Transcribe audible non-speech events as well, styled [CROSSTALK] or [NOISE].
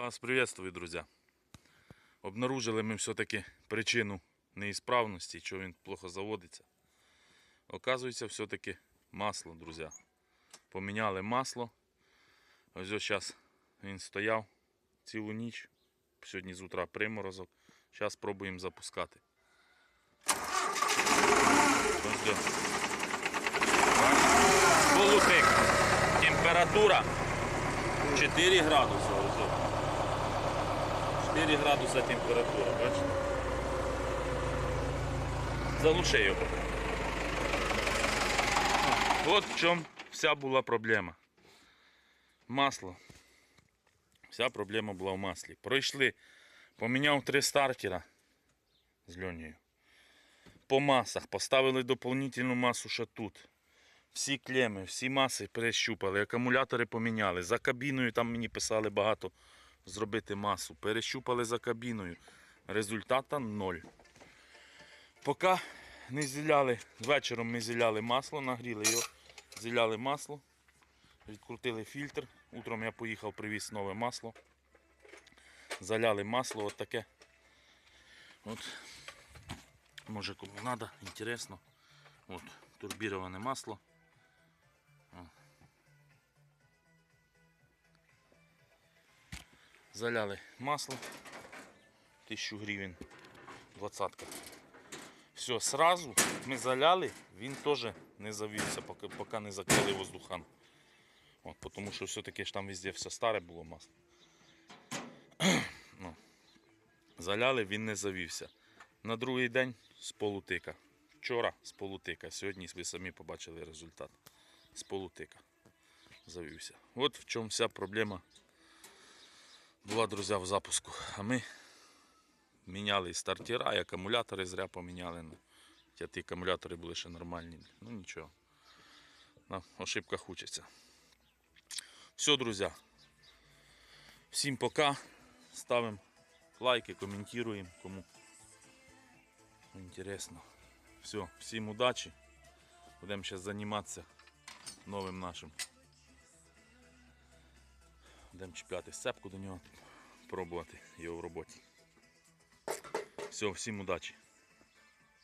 Вас приветствую, друзья. Обнаружили ми все-таки причину неісправності, що він плохо заводиться. Оказується, все-таки масло, друзі. Поміняли масло. Ось зараз він стояв цілу ніч. Сьогодні з утра приморозок. Зараз спробуємо запускати. Ось. Температура 4 градуси. Ось де. 4 градуса температура, бачите? Заглуши його. От в чому вся була проблема. Масло. Вся проблема була в маслі. Пройшли, поміняв три стартера з льонією. По масах поставили доповнительну масу ще тут. Всі клеми, всі маси перещупали, акумулятори поміняли. За кабіною там мені писали багато зробити масу. Перещупали за кабіною. Результата ноль. Поки не зіляли, вечором ми зіляли масло, нагріли його, зіляли масло, відкрутили фільтр. Утром я поїхав, привіз нове масло. Заляли масло, от таке. От. Може кому треба, інтересно. От, турбіроване масло. Заляли масло. 1000 гривень. Двадцатка. Все, сразу ми заляли, він теж не завівся, поки, поки не закрили воздухан. От, тому що все-таки там везде все старе було масло. [CLEARS THROAT] ну. Заляли, він не завівся. На другий день з полутика. Вчора з полутика. Сьогодні ви самі побачили результат. З полутика. Завівся. От в чому вся проблема була, друзі, в запуску. А ми міняли стартера, і акумулятори зря поміняли. Ну, Хоча ті акумулятори були ще нормальні. Ну нічого. На ошибках учаться. Все, друзі. Всім пока. Ставимо лайки, коментуємо, кому інтересно. Все, всім удачі. Будемо зараз займатися новим нашим. Будемо чіпляти сцепку до нього, пробувати його в роботі. Все, всім удачі.